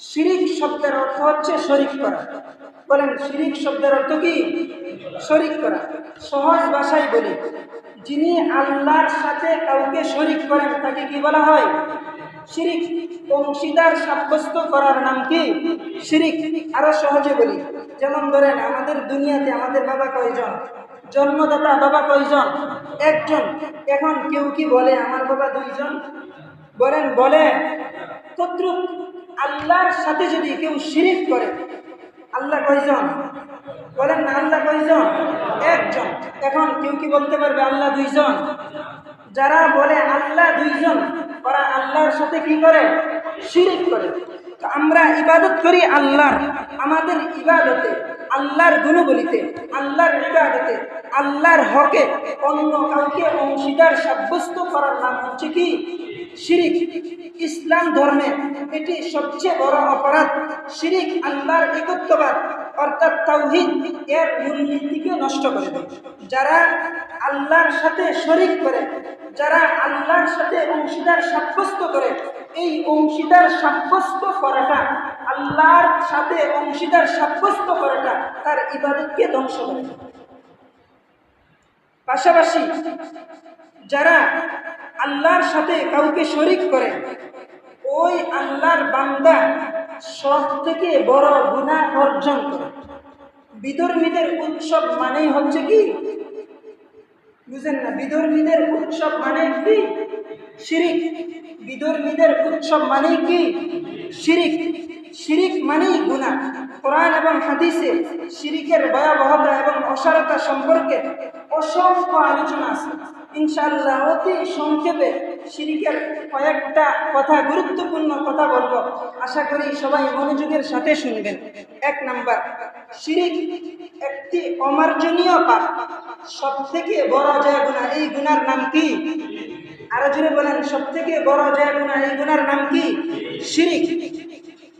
শিরিক শব্দের অর্থ হচ্ছে শরিক করা। বলেন, শিরিক শব্দের অর্থ কি? শরিক করা। সহজ ভাষায় বলি, যিনি আল্লাহর সাথে কাউকে শরিক করেন, তাকে কি বলা হয়? শিরিক। অংশীদার সাব্যস্ত করার নাম কি? শিরিক। আরও সহজে বলি, যেমন ধরেন, আমাদের দুনিয়াতে আমাদের বাবা কয়জন? জন্মদাতা বাবা কয়জন? একজন। এখন কেউ কি বলে, আমার বাবা দুইজন বলেন, বলে। তদ্রুপ আল্লাহর সাথে যদি কেউ শিরিক করে, আল্লাহ কয়জন? বলেন না, আল্লাহ কয়জন? একজন। এখন কেউ কি বলতে পারবে, আল্লাহ দুইজন? যারা বলে আল্লাহ দুইজন, ওরা আল্লাহর সাথে কি করে? শিরিক করে। তো আমরা ইবাদত করি আল্লাহর, আমাদের ইবাদতে, আল্লাহর গুণবলিতে, আল্লাহর ইবাদতে, আল্লাহর হকে অন্য কাউকে অংশীদার সাব্যস্ত করার নাম হচ্ছে কি? শিরিক, ইসলাম ধর্মে এটি সবচেয়ে বড় অপরাধ। শিরিক আল্লাহর একত্ববাদ, অর্থাৎ তাওহিদ, এর মূলনীতিকে নষ্ট করে দেয়। যারা আল্লাহর সাথে শরিক করে, যারা আল্লাহর সাথে অংশীদার সাব্যস্ত করে, এই অংশীদার সাব্যস্ত করাটা, আল্লাহর সাথে অংশীদার সাব্যস্ত করাটা তার ইবাদতকে ধ্বংস করে পাশাপাশি যারা আল্লাহর সাথে কাউকে শরিক করে, ওই আল্লাহর বান্দা সব থেকে বড় গুণা অর্জন করে। বিধর্মীদের উৎসব মানেই হচ্ছে কি? বুঝেন না, বিধর্মীদের উৎসব মানে কি? শিরিক। বিধর্মীদের উৎসব মানে কি? শিরিক। শিরিক মানেই গুণা কোরআন এবং হাদিসে শিরিকের ভয়াবহতা এবং অসারতা সম্পর্কে অসংখ্য আলোচনা আছে। ইনশাআল্লাহ অতি সংক্ষেপে শিরিকের কয়েকটা কথা, গুরুত্বপূর্ণ কথা বলব। আশা করি সবাই মনোযোগের সাথে শুনবেন। এক নাম্বার, শিরিক একটি অমার্জনীয় পাপ। সব থেকে বড় জয় গুণা এই গুনার নাম কি? আরও জুড়ে বলেন সব থেকে বড় জয় গুণা এই গুনার নাম কি? শিরিক।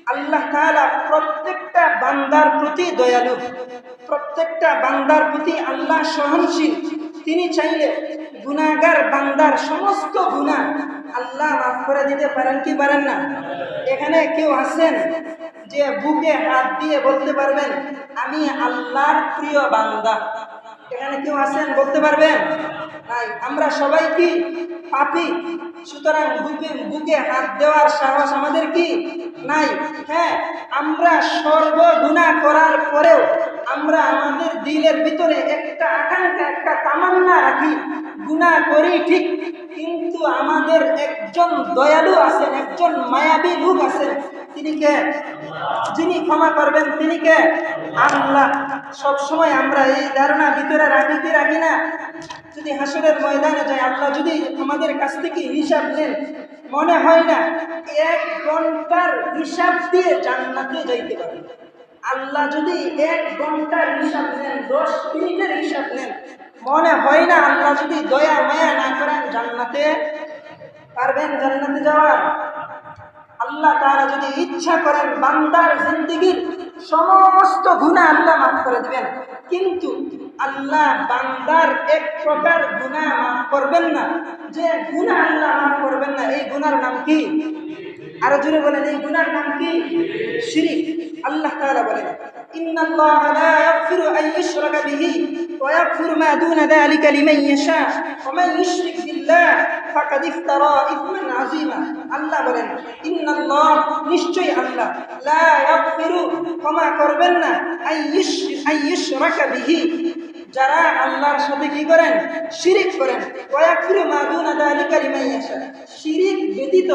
আল্লাহ তাআলা প্রত্যেকটা বান্দার প্রতি দয়ালু, প্রত্যেকটা বান্দার প্রতি আল্লাহ সহনশীল। তিনি চাইলে গুনাগার বান্দার সমস্ত গুনাহ আল্লাহ মাফ করে দিতে পারেন কি পারেন না? এখানে কেউ আছেন যে বুকে হাত দিয়ে বলতে পারবেন, আমি আল্লাহর প্রিয় বান্দা। এখানে কেউ আছেন বলতে পারবেন? নাই। আমরা সবাই কি পাপি? সুতরাং বুকে বুকে হাত দেওয়ার সাহস আমাদের কি? নাই। হ্যাঁ আমরা সর্বগুণা করার পরেও আমরা আমাদের দিলের ভিতরে একটা আকাঙ্ক্ষা, একটা তামান্না রাখি গুণা করি ঠিক, কিন্তু আমাদের একজন দয়ালু আছেন, একজন মায়াবী লোক আছেন, তিনি কে? যিনি ক্ষমা করবেন, তিনি কে? আল্লাহ। সবসময় আমরা এই ধারণা ভিতরে রাখি, কি রাখি না? যদি হাসরের ময়দানে যায় আল্লাহ যদি আমাদের কাছ থেকে হিসাব নেন, মনে হয় না, এক ঘণ্টার হিসাব দিয়ে জান্নাতে যাইতে পারে। আল্লাহ যদি এক ঘণ্টার হিসাব নেন, দশ মিনিটের হিসাব নেন, মনে হয় না আল্লাহ যদি দয়া, মায়া না করেন জান্নাতে? পারবেন জান্নাতে যাওয়ার? আল্লাহ তারা যদি ইচ্ছা করেন বান্দার জিন্দিগির সমস্ত গুণা আল্লাহ মাফ করে দিবেন। কিন্তু আল্লাহ বান্দার এক প্রকার গুণা মাফ করবেন না। যে গুণা আল্লাহ মাফ করবেন না, এই গুণার নাম কি? আরও জুড়ে বলেন, এই গুনার নাম কি? শিরিক। আল্লাহ তাআলা বলেন ইন্না আল্লাহ লা ইয়াগফিরু আন ইউশরাকা বিহি ওয়া ইয়াগফিরু মা দুনা যালিকা লিমান ইয়াশা ওয়া মান ইউশরিক বিল্লাহ ফাকাদ ইফতারা ইসমান আযীমা। আল্লাহ বলেন ইন্না আল্লাহ নিশ্চয়ই আল্লাহ, লা ইয়াগফিরু ক্ষমা করবেন না, আন ইউশ ইউশরাকা বিহি। যারা আল্লাহর সাথে কি করেন? শিরিক করেন। ওয়াকফিরু মা দুনা যালিকা লিমান ইয়াশা। শিরিক ব্যতীত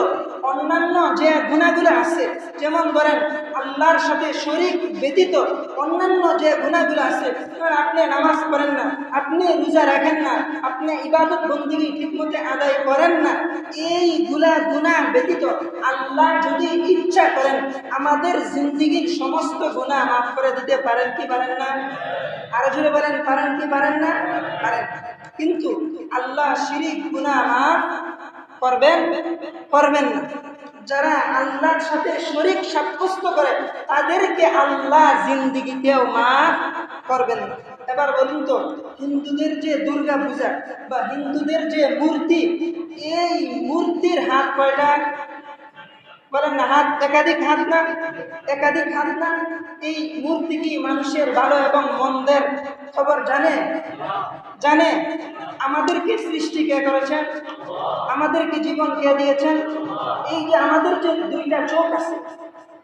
অন্যান্য যে গুনাহগুলো আছে, যেমন ধরেন আল্লাহর সাথে শরিক ব্যতীত অন্যান্য যে গুনাহগুলো আছে, ধরেন আপনি নামাজ পড়েন না, আপনি রোজা রাখেন না, আপনি ইবাদত বন্দিগি ঠিকমতো আদায় করেন না এইগুলা গুণা ব্যতীত আল্লাহ যদি ইচ্ছা করেন, আমাদের জিন্দিগির সমস্ত গুণা মাফ করে দিতে পারেন কি পারেন না? আরও জোরে বলেন, পারেন কি পারেন না? পারেন। কিন্তু আল্লাহ শিরিক, গুনাহ মাফ করবেন? করবেন না। যারা আল্লাহর সাথে শরিক সাব্যস্ত করে, তাদেরকে আল্লাহ জিন্দিগিতেও মাফ করবেন না। এবার বলুন তো, হিন্দুদের যে দুর্গা পূজা বা হিন্দুদের যে মূর্তি, এই মূর্তির হাত কয়টা? বলেন না, হাত, একাধিক হাত না, একাধিক হাত না, এই মূর্তি কি মানুষের ভালো এবং মন্দের খবর জানে? জানে। আমাদেরকে সৃষ্টি কে করেছেন? আমাদেরকে জীবন কে দিয়েছেন? এই যে আমাদের যে দুইটা চোখ আছে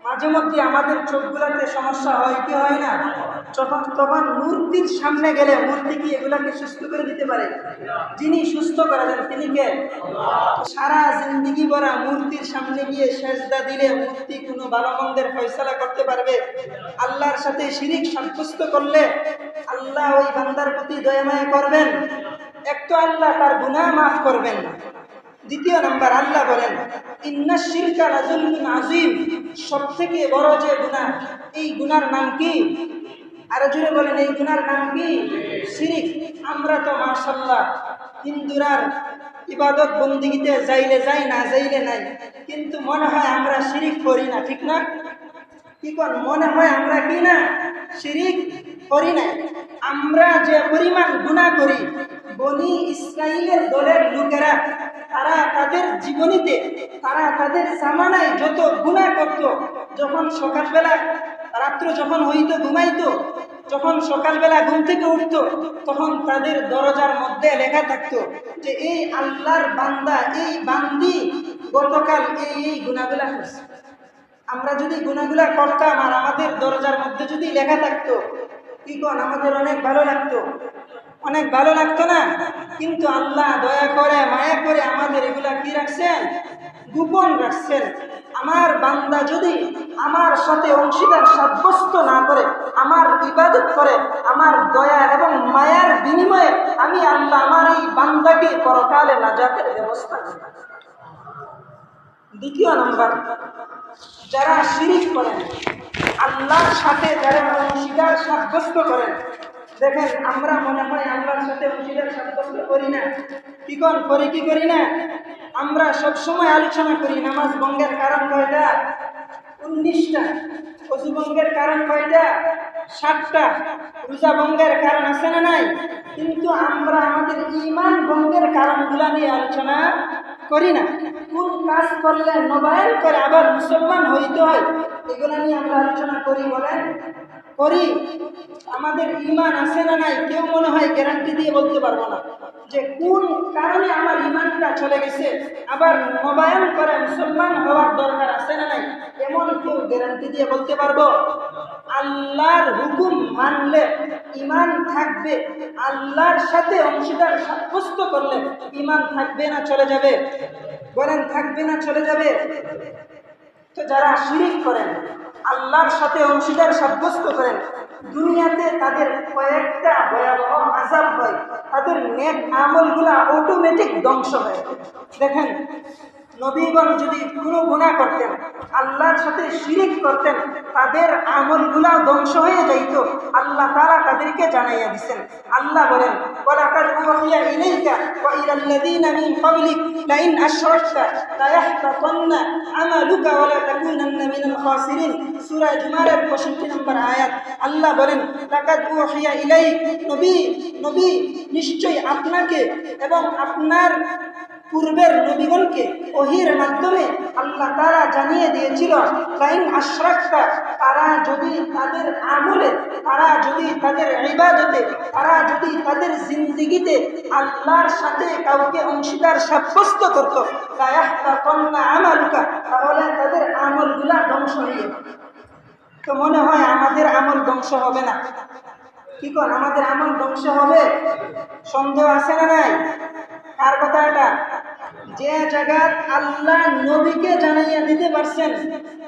মাঝে মধ্যে আমাদের চোখগুলোতে সমস্যা হয়, কি হয় না? যখন তখন মূর্তির সামনে গেলে মূর্তি কি এগুলাকে সুস্থ করে দিতে পারে? যিনি সুস্থ করে দেন, তিনি কে? সারা জিন্দিগি ভরা মূর্তির সামনে গিয়ে সেজদা দিলে মূর্তি কোনো ভালো মন্দের ফয়সালা করতে পারবে? আল্লাহর সাথে শিরিক সন্তুষ্ট করলে আল্লাহ ওই বান্দার প্রতি দয়াময় করবেন? এক তো আল্লাহ তার গুনাহ মাফ করবেন না। দ্বিতীয় নম্বর আল্লাহ বলেন আজিম সব থেকে বড় যে গুণা এই গুনার নাম কি? আর জুড়ে বলেন, এই গুনার নাম কি? শিরিক। আমরা তো মাশাল্লাহ হিন্দুরার ইবাদত বন্দিগিতে যাইলে যাই, না যাইলে নাই। কিন্তু মনে হয় আমরা শিরিক করি না, ঠিক না? কি কর মনে হয় আমরা কি না? শিরিক করি নাই। আমরা যে পরিমাণ গুণা করি, বনি ইসরায়েলের দলের লোকেরা তারা তাদের জীবনীতে, তারা তাদের জামানায় যত গুণা করত, যখন সকালবেলা রাত্র যখন হইতো ঘুমাইতো, যখন সকালবেলা ঘুম থেকে উঠতো, তখন তাদের দরজার মধ্যে লেখা থাকতো যে, এই আল্লাহর বান্দা, এই বান্দি গতকাল এই এই গুণাগুলা করছে। আমরা যদি গুণাগুলা করতাম আর আমাদের দরজার মধ্যে যদি লেখা থাকতো, কি কন? আমাদের অনেক ভালো লাগতো। অনেক ভালো লাগতো না? কিন্তু আল্লাহ দয়া করে, মায়া করে আমাদের এগুলা কি রাখছেন? গোপন রাখছেন। আমার বান্দা যদি আমার সাথে অংশীদার সাব্যস্ত না করে, আমার ইবাদত করে, আমার দয়া এবং মায়ার বিনিময়ে আমি আল্লাহ আমার এই বান্দাকে পরকালে নাজাতের ব্যবস্থা করি। দ্বিতীয় নম্বর, যারা শিরিক করেন, আল্লাহর সাথে যারা অংশীদার সাব্যস্ত করেন দেখেন, আমরা মনে হয় আল্লাহর সাথে অংশীদার সাব্যস্ত করি না। কি কন করি কি করি না? আমরা সব সময় আলোচনা করি, নামাজ ভঙ্গের কারণ কয়টা? উনিশটা। অজু ভঙ্গের কারণ কয়টা? ষাটটা রোজা ভঙ্গের কারণ আছে না নাই? কিন্তু আমরা আমাদের ইমান ভঙ্গের কারণগুলা নিয়ে আলোচনা করি না। কোন কাজ করলে নবায়ন করে আবার মুসলমান হইতে হয়, এগুলো নিয়ে আমরা আলোচনা করি বলেন। করি? আমাদের ইমান আছে না নাই? কেউ মনে হয় গ্যারান্টি দিয়ে বলতে পারব না। যে কোন কারণে আমার ইমানটা চলে গেছে? আবার নবায়ন করে মুসলমান হওয়ার দরকার আছে না নাই? এমন কেউ গ্যারান্টি দিয়ে বলতে পারব? আল্লাহর হুকুম মানলে ইমান থাকবে। আল্লাহর সাথে অংশীদার সাব্যস্ত করলে ইমান থাকবে না, চলে যাবে। বলেন, থাকবে না, চলে যাবে। তো যারা শিরিক করেন আল্লাহর সাথে অংশীদার সাব্যস্ত করেন। দুনিয়াতে তাদের কয়েকটা ভয়াবহ আজাব হয়। তাদের নেক আমলগুলা অটোমেটিক ধ্বংস হয়। দেখেন নবীগণ যদি কোনো গুণা করতেন, আল্লাহর সাথে শিরিক করতেন, তাদের আমলগুলা ধ্বংস হয়ে যাইত। আল্লাহ তারা তাদেরকে জানাইয়া দিছেন। আল্লাহ বলেন, ওয়ালাকাদ উহিয়া ইলাইকা ওয়া ইলাল লাযীনা ক্বাবলিক লাইন আশরাকতা লায়াহতাতান্না আমালুকা ওয়া লা তাকুনান্না মিনাল খাসিরিন। সূরা জুমারের 65 নম্বর আয়াত। আল্লাহ বলেন, লাকাদ নবী নবী, নিশ্চয়ই আপনাকে এবং আপনার পূর্বের নবীগণকে ওহির মাধ্যমে আল্লাহ তারা জানিয়ে দিয়েছিল, লাইন তারা যদি তাদের আমলে, তারা যদি তাদের ইবাদতে, তারা যদি তাদের জিন্দিগিতে আল্লাহর সাথে কাউকে অংশীদার সাব্যস্ত করত আমালুকা তাহলে তাদের আমলগুলা ধ্বংস হয়ে তো মনে হয় আমাদের আমল ধ্বংস হবে না। কি কর, আমাদের আমল ধ্বংস হবে? সন্দেহ আছে না নাই? কার কথা এটা? যে জায়গাত আল্লাহ নবীকে জানাইয়া দিতে পারছেন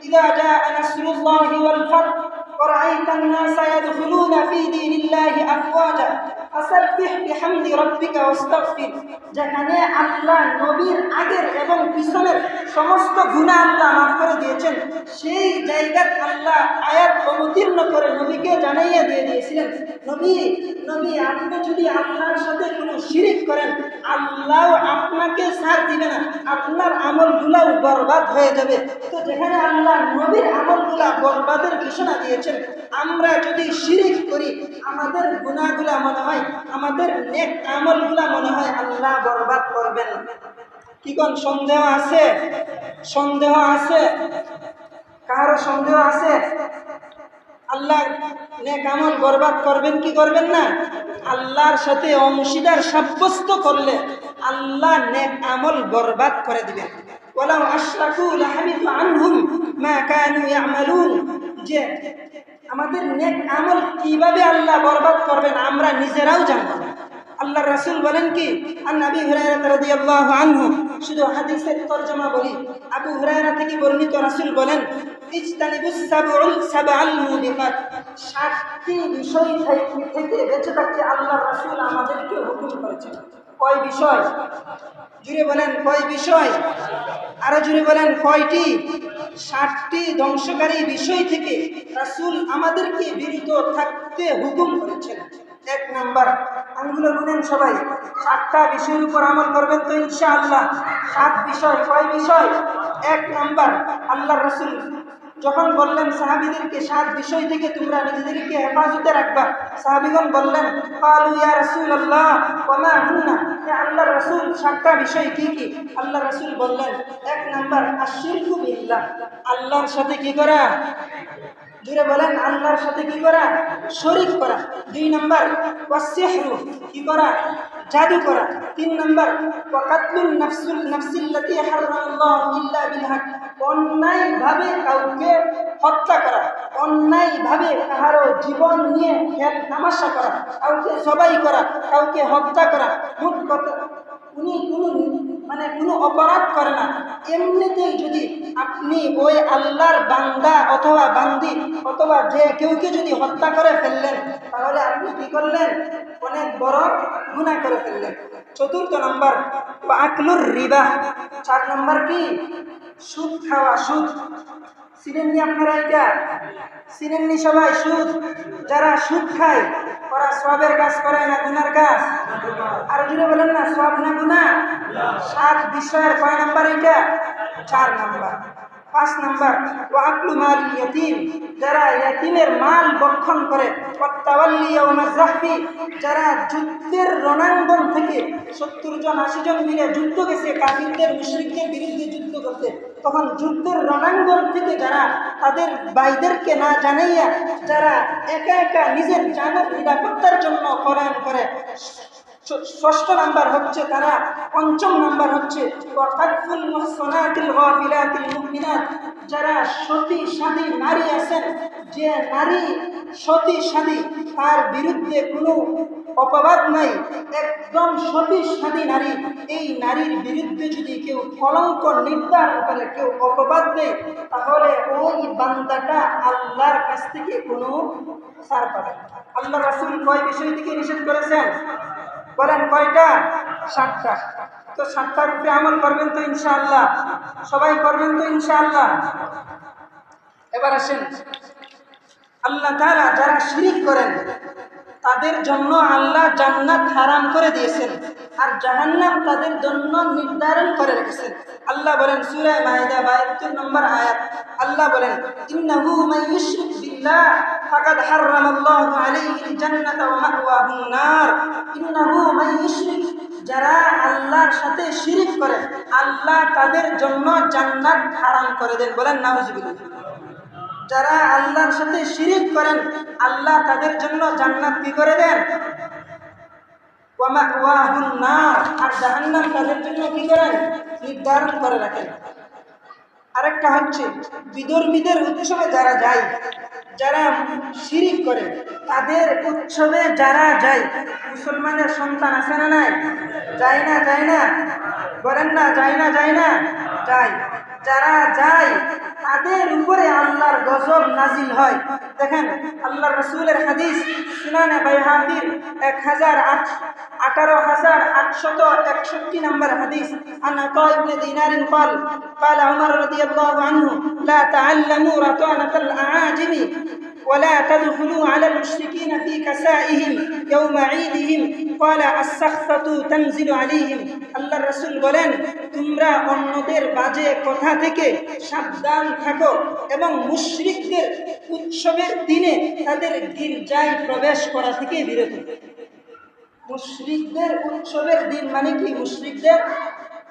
ইদা জা নাসরুল্লাহি ওয়াল ফাতহ ورأيت الناس يدخلون في دين الله أفواجا فسبح بحمد ربك واستغفر যেখানে আল্লাহ নবীর আগের এবং পিছনের সমস্ত গুণা আল্লাহ মাফ করে দিয়েছেন সেই জায়গাত আল্লাহ আয়াত অবতীর্ণ করে নবীকে জানাইয়া দিয়ে দিয়েছিলেন নবী নবী আপনি যদি আল্লাহর সাথে কোনো শিরিক করেন আল্লাহ আপনাকে সার দিবে না। আপনার আমলগুলাও বরবাদ হয়ে যাবে। তো যেখানে আল্লাহ নবীর আমলগুলা বরবাদের ঘোষণা দিয়েছেন, আমরা যদি শিরিক করি, আমাদের গুণাগুলা মনে হয়, আমাদের নেক আমলগুলা মনে হয় আল্লাহ বরবাদ করবেন কি কোন সন্দেহ আছে? সন্দেহ আছে? কারও সন্দেহ আছে? আল্লাহ নেক আমল বরবাদ করবেন কি করবেন না? আল্লাহর সাথে অংশীদার সাব্যস্ত করলে আল্লাহ নেক আমল বরবাদ করে দিবেন। ওয়ালাউ আশরাকু লাহাবিতু আনহুম মা কানু ইয়ামালুন। যে আমাদের নেক আমল কীভাবে আল্লাহ বরবাদ করবেন আমরা নিজেরাও জানব না। আল্লাহ রাসূল বলেন কি, আন আবি হুরায়রা রাদিয়াল্লাহু আনহু। শুধু হাদিসের তরজমা বলি। আবু হুরায়রা থেকে বর্ণিত রাসূল বলেন, ইজতানিবুস সাবউল সাবআল মুবিকাত সাতটি বিষয় থেকে বেঁচে থাকতে আল্লাহ রাসূল আমাদেরকে হুকুম করেছেন। কয় বিষয়? জুড়ে বলেন, কয় বিষয়? আরও জুড়ে বলেন, কয়টি? ষাটটি ধ্বংসকারী বিষয় থেকে রাসূল আমাদেরকে বিরত থাকতে হুকুম করেছেন। এক নাম্বার, আঙ্গুলে গুনেন সবাই। সাতটা বিষয়ের উপর আমল করবেন তো ইনশা আল্লাহ সাত বিষয়, কয় বিষয়? এক নাম্বার আল্লাহ রসুল যখন বললেন, সাহাবিদেরকে সাত বিষয় থেকে তোমরা নিজেদেরকে হেফাজতে রাখবা। সাহাবিগণ বললেন, কালু ইয়া রাসূলুল্লাহ, ওয়া মা হুন্না হে আল্লাহ রাসূল, সাতটা বিষয় কি কি? আল্লাহ রাসূল বললেন, এক নাম্বার আশিরকু আল্লাহর সাথে কি করা? জুড়ে বলেন, আল্লাহর সাথে কি করা? শরিক করা। দুই নম্বর ওয়াসিহরু কি করা? জাদু করা। তিন নম্বর ওয়াকাতুল নাফসুল নাফসিল্লাতি হারামাল্লাহু ইল্লা বিল হক। অন্যায়ভাবে কাউকে হত্যা করা, অন্যায়ভাবে কাহারো জীবন নিয়ে খেল তামাশা করা, কাউকে সবাই করা, কাউকে হত্যা করা, মোট কথা উনি কোনো মানে কোনো অপরাধ করে না। এমনিতেই যদি আপনি ওই আল্লাহর বান্দা অথবা বান্দি অথবা যে কেউকে যদি হত্যা করে ফেললেন তাহলে আপনি কি করলেন? অনেক বড় গুণা করে ফেললেন। চতুর্থ নম্বর আকলুর রিবা। চার নম্বর কি? সুদ খাওয়া, সুদ। চিনেননি আপনারা এটা? চিনেননি সবাই সুদ? যারা সুদ খায়, ওরা সবের কাজ করে না গুনার কাজ? আর জুড়ে বলেন না, সব না গুনা সাত বিষয়ের কয় নাম্বার এটা? চার নাম্বার। পাঁচ নাম্বার ওয়াকলু মাল ইয়াতিম যারা ইয়াতিমের মাল বক্ষণ করে জাহফি যারা যুদ্ধের রণাঙ্গন থেকে সত্তর জন, আশি জন মিলে যুদ্ধ গেছে, কাফিরদের, মুশরিকদের বিরুদ্ধে যুদ্ধ করতে তখন যুদ্ধের রণাঙ্গন থেকে যারা তাদের বাইদেরকে না জানাইয়া, যারা একা একা নিজের জানের নিরাপত্তার জন্য করায়ন করে ষষ্ঠ নাম্বার হচ্ছে তারা, পঞ্চম নাম্বার হচ্ছে যারা সতী সাদী নারী আছেন, যে নারী সতী সাদী তার বিরুদ্ধে কোনো অপবাদ নাই, একদম সতী সাদী নারী, এই নারীর বিরুদ্ধে যদি কেউ কলঙ্ক নির্ধারণ করে, কেউ অপবাদ দেয়, তাহলে ওই বান্দাটা আল্লাহর কাছ থেকে কোনো সার পাবে আল্লাহ রাসূল কয় বিষয় থেকে নিষেধ করেছেন? বলেন কয়টা? সাতটা। তো সাতটার উপরে আমল করবেন তো ইনশাআল্লাহ। সবাই করবেন তো ইনশাআল্লাহ। এবার আসেন। আল্লাহ তারা যারা শিরিক করেন, তাদের জন্য আল্লাহ জান্নাত হারাম করে দিয়েছেন আর জাহান্নাম তাদের জন্য নির্ধারণ করে রেখেছেন। আল্লাহ বলেন, সূরা মাইদা 72 নম্বর আয়াত। আল্লাহ বলেন, ইন্নাহু ইউশরিক বিল্লাহ। ফাকাদ হারামাল্লাহু আলাইহিল জান্নাতা ওয়া মাওয়াহুন নার। ইন্নাহু মান ইউশরিক যারা আল্লাহর সাথে শিরিক করে, আল্লাহ তাদের জন্য জান্নাত হারাম করে দেন বলেন নাউজুবিল্লাহ। যারা আল্লাহর সাথে শিরিক করেন, আল্লাহ তাদের জন্য জান্নাত কি করে দেন? আর জাহান্নাম তাদের জন্য কি করেন নির্ধারণ করে রাখেন। আরেকটা হচ্ছে বিধর্মীদের উৎসবে যারা যায় যারা শিরিক করে, তাদের উৎসবে যারা যায়, মুসলমানের সন্তান আছে না নাই? যায় না যায় না। বলেন না, যায় না যায় না। যায়। যারা যায় তাদের উপরে আল্লাহর গজব নাজিল হয় দেখেন আল্লাহ রসুলের হাদিস সুনানে বাইহাতির এক হাজার আট আঠারো হাজার আটশত একষট্টি নম্বর হাদিস عن عطاء بن دينار قال قال عمر رضي الله عنه لا تعلموا رطانة الأعاجم ولا تدخلوا على المشركين في كسائهم يوم عيدهم قال السخطة تنزل عليهم আল্লাহ রসুল বলেন তোমরা অন্যদের বাজে কথা থেকে সাবধান থাকো এবং মুশরিকদের উৎসবের দিনে তাদের গির্জায় প্রবেশ করা থেকে বিরত মুশরিকদের উৎসবের দিন মানে কি মুশরিকদের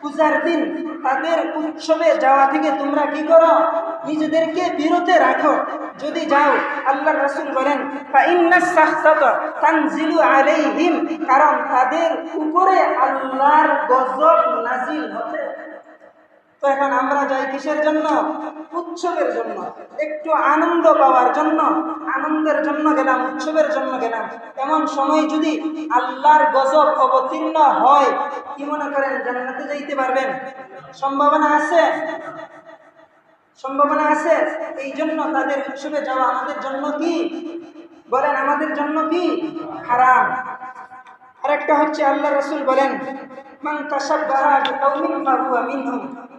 পূজার দিন তাদের উৎসবে যাওয়া থেকে তোমরা কি করো নিজেদেরকে বিরতে রাখো যদি যাও, আল্লাহ রাসূল বলেন আলাইহিম কারণ তাদের উপরে আল্লাহর গজব নাজিল হতে তো এখন আমরা যাই কিসের জন্য? উৎসবের জন্য। একটু আনন্দ পাওয়ার জন্য, আনন্দের জন্য গেলাম, উৎসবের জন্য গেলাম। এমন সময় যদি আল্লাহর গজব অবতীর্ণ হয়, কি মনে করেন, জান্নাতে যাইতে পারবেন? সম্ভাবনা আছে? সম্ভাবনা আছে? এই জন্য তাদের উৎসবে যাওয়া আমাদের জন্য কি? বলেন, আমাদের জন্য কি? হারাম। আরেকটা হচ্ছে আল্লাহ রসুল বলেন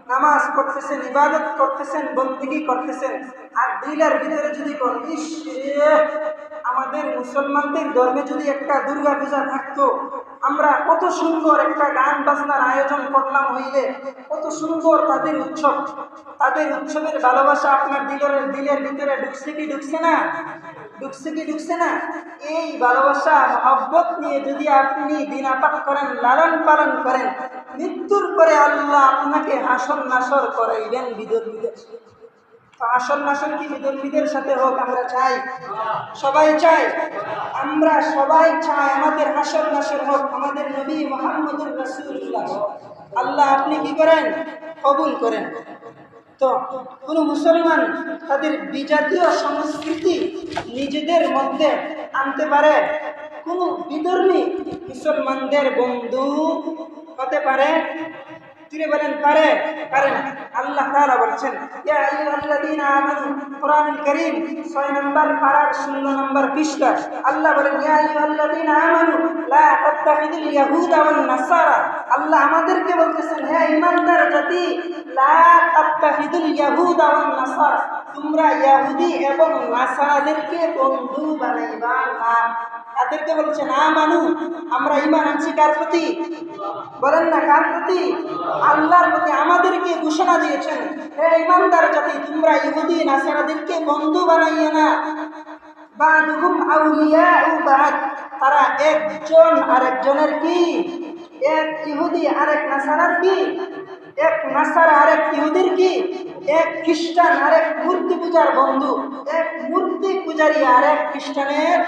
নামাজ করতেছেন ইবাদত করতেছেন, বন্দিগি করতেছেন। আর দিলের ভিতরে যদি কোন আমাদের মুসলমানদের ধর্মে যদি একটা দুর্গা পূজা থাকতো, আমরা কত সুন্দর একটা গান বাজনার আয়োজন করলাম হইলে, কত সুন্দর তাদের উৎসব। তাদের উৎসবের ভালোবাসা আপনার দিলের দিলের ভিতরে ঢুকছে কি ঢুকছে না? ঢুকছে কি ঢুকছে না? এই ভালোবাসা, মহব্বত নিয়ে যদি আপনি দিন আপাত করেন, লালন পালন করেন, মৃত্যুর পরে আল্লাহ আপনাকে হাসন নাসর করাইবেন বিদর্মীদের তো আসল নাসল কি বিদর্মীদের সাথে হোক, আমরা চাই। সবাই চাই। আমরা সবাই চাই আমাদের হাসল নাসল হোক, আমাদের নবী মোহাম্মদুর রাসুল্লাহ আল্লাহ আপনি কি করেন? কবুল করেন। তো কোনো মুসলমান তাদের বিজাতীয় সংস্কৃতি নিজেদের মধ্যে আনতে পারে? কোনো বিধর্মী মুসলমানদের বন্ধু হতে পারে? তিনি বলেন পারে পারে না আল্লাহ তাআলা বলছেন, ইয়া আইয়ুহাল্লাযীনা আমানু, কোরআনুল কারীম 6 নম্বর পারার 16 নম্বর পৃষ্ঠা। আল্লাহ বলেন, ইয়া আইয়ুহাল্লাযীনা আমানু, লা তাত্তাখিযুল ইয়াহুদা ওয়ান নাসারা। আল্লাহ আমাদেরকে বলতেছেন, হে ঈমানদার জাতি, লা তাত্তাখিযুল ইয়াহুদা ওয়ান নাসারা, তোমরা ইহুদি এবং নাসারাদেরকে বন্ধু বানাইবা না। তাদেরকে বলছে, না মানু, আমরা ইমান আনছি কার প্রতি? বলেন না কার প্রতি? আল্লাহর প্রতি আমাদেরকে ঘোষণা দিয়েছেন। হে ইমানদার জাতি, তোমরা ইহুদি, নাসারাদেরকে বন্ধু বানাইয়ে না। বাদুহুম আউলিয়া ও বাদ। তারা একজন আরেকজনের কি? এক ইহুদি, আরেক নাসারার কি? এক নাসারা, আরেক ইহুদির কি? এক খ্রিস্টান, আরেক মূর্তি পূজার বন্ধু। এক মূর্তি পূজারী, আরেক খ্রিস্টানের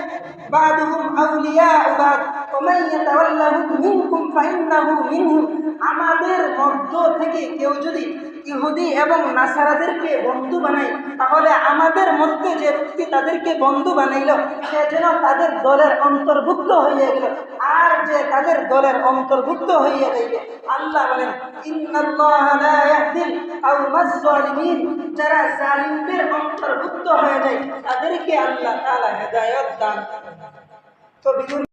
বাদুহুম আউলিয়া বাদ ওমান ইয়াতাওয়াল্লাহুম মিনকুম ফাইন্নাহু মিনহুম আমাদের মধ্য থেকে কেউ যদি ইহুদি এবং নাসারাদেরকে বন্ধু বানায়, তাহলে আমাদের মধ্যে যে ব্যক্তি তাদেরকে বন্ধু বানাইল, সে যেন তাদের দলের অন্তর্ভুক্ত হইয়া গেল। আর যে তাদের দলের অন্তর্ভুক্ত হইয়া যাইবে আল্লাহ বলেন যারা জালিমদের অন্তর্ভুক্ত হয়ে যায়, তাদেরকে আল্লাহ হেদায়েত দান তো বিভিন্ন